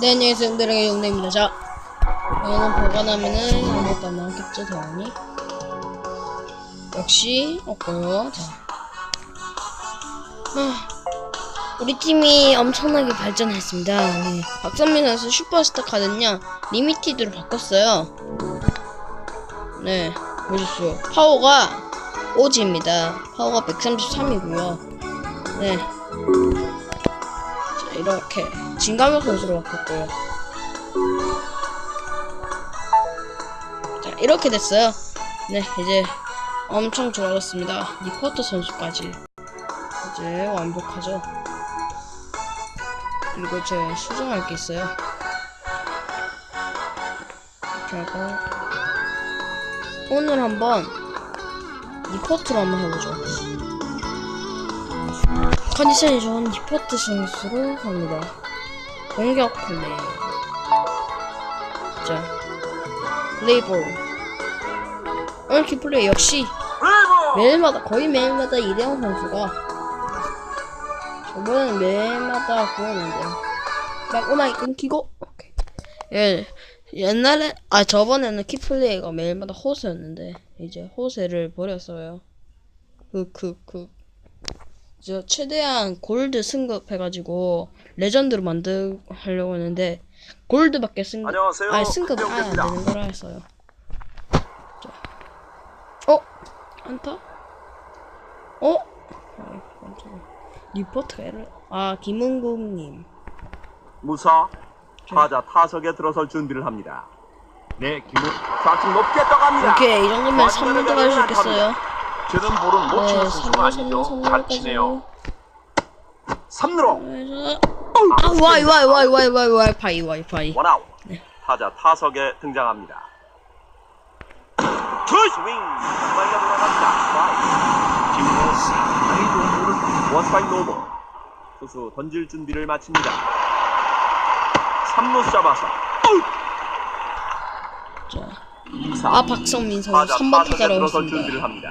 네, 안녕하세요. 여러분들에게 용내입니다. 자, 이거는 보관하면은 아무것도 안 나오겠죠, 당연히. 역시, 없고요. 자. 아, 우리 팀이 엄청나게 발전했습니다. 네. 박선민 선수 슈퍼스타 카드는요, 리미티드로 바꿨어요. 네, 보십시오. 파워가 오지입니다. 파워가 133이고요. 네. 자, 이렇게 진가명 선수로 바꿨고요. 자, 이렇게 됐어요. 네, 이제 엄청 좋아졌습니다. 리포터 선수까지 이제 완벽하죠. 그리고 제 수정할 게 있어요. 이렇게 하고 오늘 한번 리포트로 한번 해보죠. 컨디션이 좋은 리포트 선수로 갑니다. 공격 플레이. 자, 플레이볼. 오늘 키플레이 역시 매일마다 거의 매일마다 이대형 선수가 저번엔 매일마다 구했는데 막 음악이 끊기고. 예 옛날에 아 저번에는 키플레이가 매일마다 호세였는데 이제 호세를 버렸어요. 그 저 최대한 골드 승급해가지고 레전드로 만들 하려고 했는데 골드밖에 승급 안녕하세요. 아니 승급 아예 안. 되는 거라 했어요. 자. 어 안타? 어? 아이, 깜짝이야. 리포트가 이래. 아 김은국님. 무사 타자 타석에 들어설 준비를 합니다. 네, 김우 좌측 높게 떠갑니다. 오케이 이 정도면 3루 들어갈 수 있겠어요. 저는 볼은 못 네, 치는 3루, 아니죠. 3루, 잘 3루까지. 치네요. 3루로 그래서 아 와이 와이 와이 와이 와이 와이 파이 와이 파이. 원아웃. 네. 타자 타석에 등장합니다. 투 스윙 빨리 올라갑니다. 볼을 원스파인 노볼. 투수 던질 준비를 마칩니다. 3루 잡아서 자. 2사 아 박성민 선수 타자 3번 타석에 타자로 들어설. 준비를 합니다.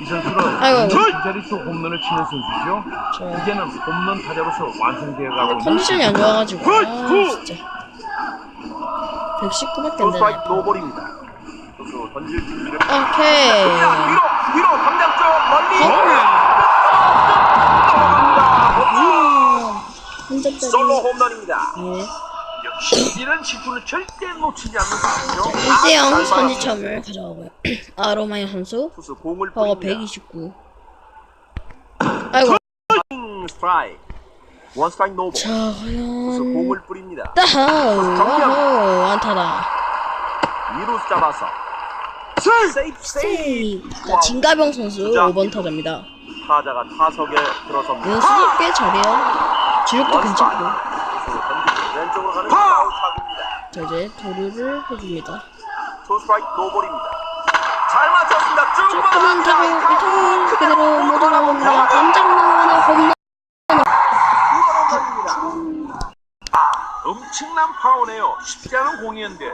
이 선수는 아이고. 두 자릿수 홈런을 치는 선수죠. 저 이제는 홈런 타자로서 완성되어 가고 근데 있는 컨디션이 안 좋아가지고 아 진짜 119밖에 안 되네. 스트라이크 노볼입니다. 투수 던질 준비를 오케이. 그냥 위로 위로 담장 쪽 멀리 혼자짜리. 솔로 홈런입니다. 네. 이런 시투는 절대 놓치지 않는 선수죠. 1대0 잘 선지점을 가져가고요. 아로마이 선수 투수 공을 뿌립니다. 129. 아이고. 스트라이크 원 스트라이크 노볼 자 투수 과연 공을 뿌립니다. 따하우 안타다. 이루스 잡아서 세이프 세이프 세이브. 자 진가병 선수 주자. 5번 타자입니다. 타자가 타석에 들어섭니다. 연수도 꽤 잘해요. 주력도 원 괜찮고. 왼쪽으로 가는. 자 이제 도루를 해줍니다. 투 스트라이크 노볼입니다. 잘 맞췄습니다. 쭉 조금만 더 뻗어갑니다. 밑으로 그대로 모두 나옵니다. 깜짝 놀라는 홈런. 홈런입니다. 엄청난 파워네요. 쉽지 않은 공이었는데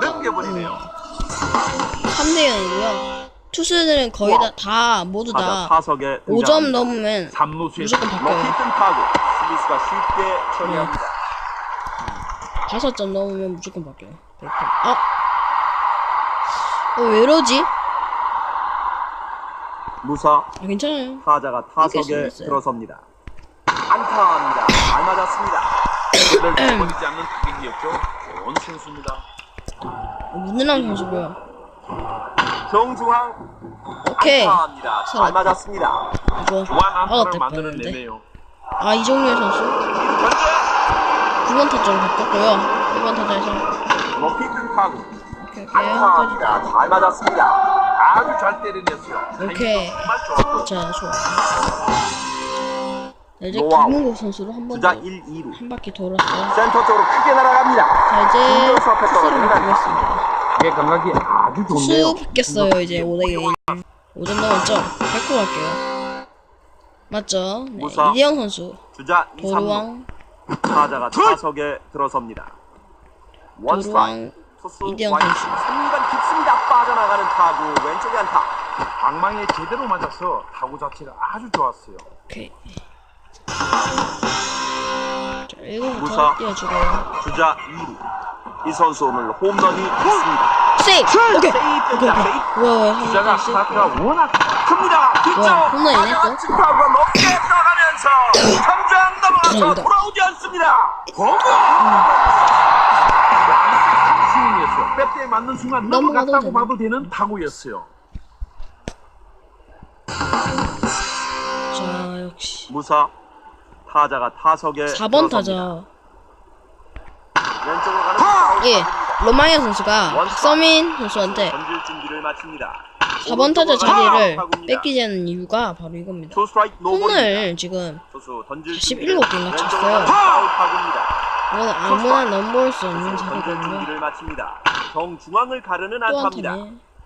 넘겨버리네요. 3대 0이고요. 투수들은 거의 다, 다 모두 다 타석에 5점 등장합니다. 넘으면 삼루수에서 무조건 타구 스미스가 쉽게 처리합니다. 5점 넘으면 무조건 바뀌어요. 100점. 아! 어, 왜 이러지? 무사 아, 괜찮아요. 타자가 타석에 생겼어요. 들어섭니다. 안타입니다. 잘 맞았습니다. 그를 버리지 않는 타격이었죠. 좋은 선수입니다. 어, 문은남 선수고요. 정중앙 오케이. 안타입니다. 잘 살았다. 맞았습니다. 이거 안타를 될 뻔했는데. 만들어내네요. 아, 이종렬 선수. 현재 9번 타자로 바꿨고요. 1번 타자에서. 타구 오케이, 오케이. 안타입니다. 잘 맞았습니다. 아주 잘 때려냈어요. 오케이. 정말 좋았고 자, 좋아. 자, 이제. 김은국 선수로 한번 더. 주자 1, 2루 한 바퀴 돌았어요. 센터 쪽으로 크게 날아갑니다. 자, 이제 떨어지는 바꾸겠습니다. 예, 감각이 아주 좋네요. 수 바뀌었어요 이제 5대1 5점 넘었죠? 100% 갈게요 맞죠? 네. 이대영 선수 주자 2, 3루 도루왕 타자가 타석에 들어섭니다. 원 스트라이크 투수 선수. 3간 깊습니다. 빠져나가는 타구 왼쪽에 안타. 방망이에 제대로 맞아서 타구 자체가 아주 좋았어요. 오케이 자 1번 무사. 주자 2루. 이 선수 오늘 홈런이 있습니다. 세이브! 오케이. 세이프입니다. 세이프. 우와, 주자가 한 스타트가 번 워낙 큽니다. 와, 홈런이네, 또. 타구가 높게 떠가면서 탐장 감사합니다. 돌아오지 않습니다. 홈런. 스윙이었어요. 배트에 맞는 순간 넘어갔다고? 봐도 되는 타구였어요. 자, 역시. 무사. 타자가 타석에 4번 들어섭니다. 타자. 왼쪽으로 가는 파울 예. 로마이어 선수가 박서민 선수한테 던질 준비를 마칩니다. 4번 타자 가는 자리를 파울 타구입니다. 뺏기지 않는 이유가 바로 이겁니다. 홈을 지금 투수 던질 17 개인가 왼쪽으로 쳤어요. 이건 아무나 넘볼 수 없는 자리거든요. 정중앙을 가르는 또 안타입니다.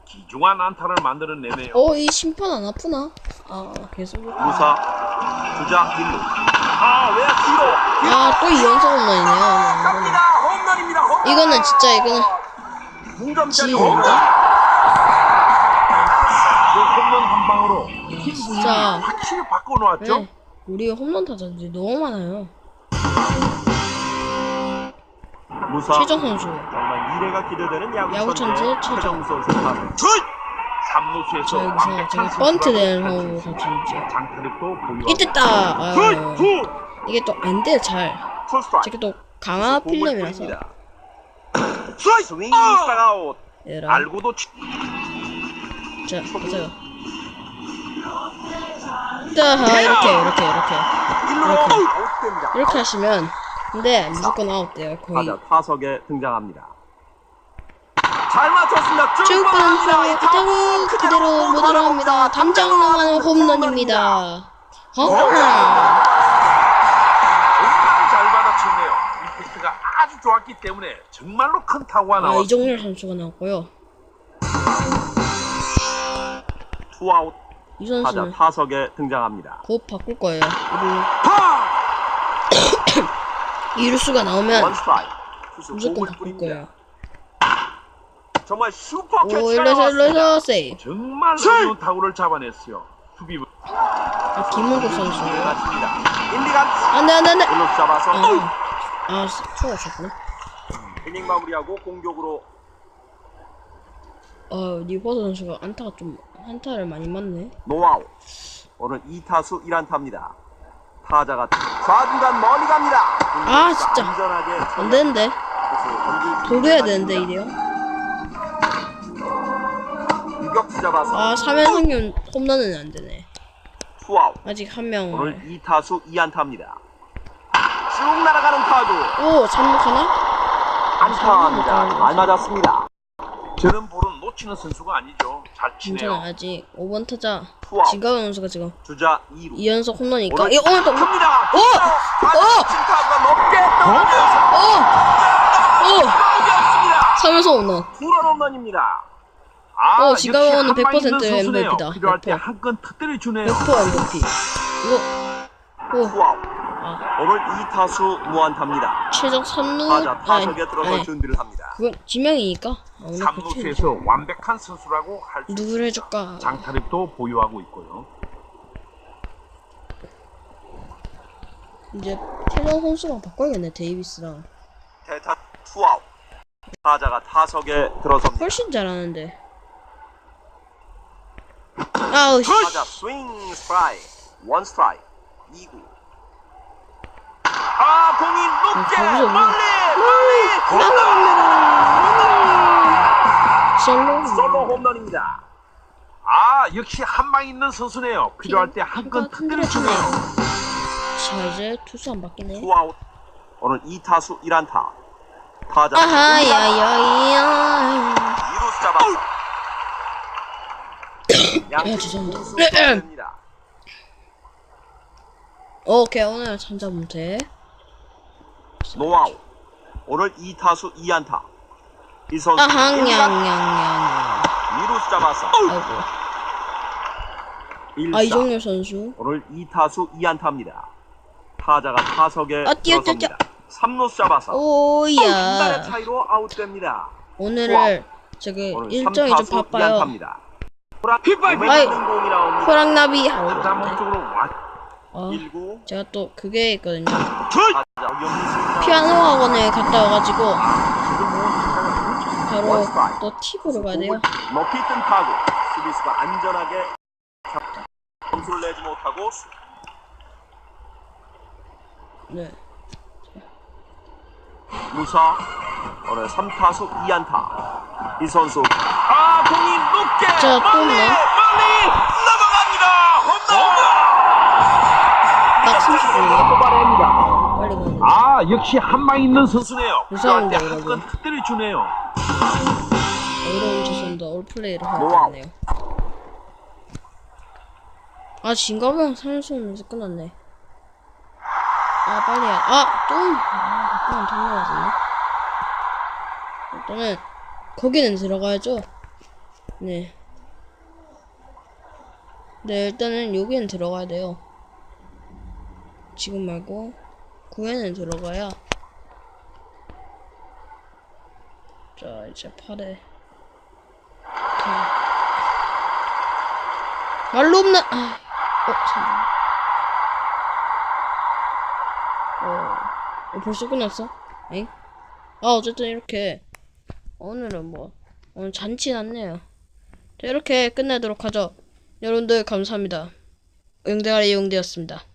기중한 안타를 만들어내네요. 어, 이 심판 안 아프나? 아, 계속. 무사 주자 1루. 아, 왜 뒤로? 아, 또 2연속 홈런이네요. 홈런. 이거는 진짜, 이거는. 지인가? 홈런 한 방으로 팀 분위기 진짜. 확실히 바꿔놓았죠. 네. 우리 홈런 타자들이 너무 많아요. 무사 최정 선수. 정말 미래가 기대되는 야구, 야구 천재 최정. 최정 선수. 삼루수에서 저 제가 번트 호우. 장타력도 보유하고 이때 딱, 아, 투! 이게 또 안 돼, 잘. 풀 스트라이크. 저게 또 강화 필름이라서. 스윙 스타아웃. 얘라. 알고도 치... 자, 보세요. 따하, 이렇게, 이렇게, 이렇게. 이렇게. 아웃됩니다. 이렇게 하시면, 근데 무조건 아웃돼요, 거의. 타자 타석에 등장합니다. 잘 맞췄습니다. 뻗어갑니다. 뻗어갑니다. 이 그대로, 못 들어갑니다. 담장 넘어가는 홈런입니다. 허허. 정말 잘 받아쳤네요. 이 패스가 아주 좋았기 때문에 정말로 큰 타구가 아, 나왔어요. 이종렬 선수가 나왔고요. 투아웃. 이 타자 선수는 타석에 등장합니다. 곧 바꿀 거예요. 파! 이루, 이루수가 원 나오면 스트라이크. 투수 무조건 공을 바꿀 뿌립니다. 거예요. 정말 슈퍼 오, 캐치가 일러서, 나왔습니다. 일러서, 세이브. 정말 어려운 타구를 잡아냈어요. 수비 아, 김은국 선수. 네, 맞습니다. 인디간스 안 돼, 안 돼, 안 돼. 일루 잡아서 아, 아, 투가 쳤구나. 이닝 마무리하고 공격으로 어, 리버드 선수가 안타가 좀, 안타를 많이 맞네. 노아웃. 오늘 2타수 1안타입니다. 타자가 좌중간 멀리 갑니다. 아, 진짜. 안전하게 안 되는데. 던질 도려야 되는데, 이래요. 유격수 잡아서 아, 3연승률 홈런은 안 되네. 투아웃. 아직 한 명. 오늘 2타수 2안타입니다. 쭉 날아가는 타구. 오, 참목하나? 안타입니다. 잘 맞았습니다. 저는 볼은 놓치는 선수가 아니죠. 잘 치네요. 괜찮아, 아직 5번 타자. 투아웃. 진가은 선수가 지금 주자 2루. 2연속 홈런이니까. 오늘 이거 오늘 또. 오! 큽니다. 오! 타구가 높게 떠오르면서 오! 나오겠습니다. 3연속 홈런. 투런 홈런입니다. 아, 어, 지가오는 한방 100% 있는 선수네요. MVP 다. 필요할 때 100%. 한건 터뜨려 주네요. 100% MVP. 이거. 오. 투아웃. 아, 오늘 2타수 무안타입니다. 최적 3루. 타자 타석에 들어서 아니, 준비를 합니다. 그건 지명이니까. 아, 오늘 그 삼루수에서 완벽한 선수라고 할 수 누구를 해줄까? 장타력도 보유하고 있고요. 이제 태정 선수랑 바꿔야겠네, 데이비스랑. 대타 투아웃. 타자가 타석에 들어섭니다. 훨씬 잘하는데. 아우, 씨. 타자 스윙 스트라이크. 원 스트라이크. 2구. 아, 공이 높게 뭐- 멀리 멀리 홈런! 솔로. 솔로 홈런입니다. 아, 역시 한방 있는 선수네요. 필요할 때 한건 터뜨려 주네요. 자, 이제 투수 안 바뀌네. 투아웃. 오늘 2타수 1안타. 타자 아하, 야야야. 이루스 잡았어. 양팀. 공수 네, 됩니다. 오케이, 오늘 천자 문태. 노아웃. 오늘 2타수 2안타. 이 선수 아항, 양, 일루가 양, 양. 이루스 잡았어. 아이고. 아, 1사. 이종렬 선수. 오늘 2타수 2안타입니다. 타자가 타석에 아, 뛰어, 뛰어, 들어섭니다. 3루수 잡아서 한 오야. 발의 차이로 아웃됩니다. 오늘을 저기 오늘 일정이 좀 3타수 바빠요. 2안타입니다. 호락 휘발, 아이. 공이 나옵니다. 호랑나비 하고 있는데. 몸쪽으로 와. 아, 1구 제가 또 그게 있거든요. 투. 피아노 학원에 갔다 와가지고 바로 또 팁으로 가야 돼요. 높이 뜬 타구 수비수가 안전하게 점수를 내지 못하고 수- 네. 무사 오늘 3타수 2안타 이 선수 아 공이 높게 멀리. 멀리 뽑아냅니다. 아 역시 한방 있는 선수네요. 무서운데, 필요할 때한 여러분. 건 특대를 주네요. 어려운 죄송합니다. 올플레이를. 됐네요. 아, 진가방 산수면서 끝났네. 아, 빨리 해. 아, 또! 아, 약간 돌려야겠네. 일단은, 거기는 들어가야죠. 네. 네, 일단은 여기는 들어가야 돼요. 지금 말고, 9회는 들어가야. 자, 이제 8회. 말로 없는 아, 어, 잠깐. 어, 어, 벌써 끝났어? 엥? 아, 어쨌든 이렇게 오늘은 뭐 오늘 잔치 났네요. 자, 이렇게 끝내도록 하죠. 여러분들 감사합니다. 응대가리 이용되었습니다.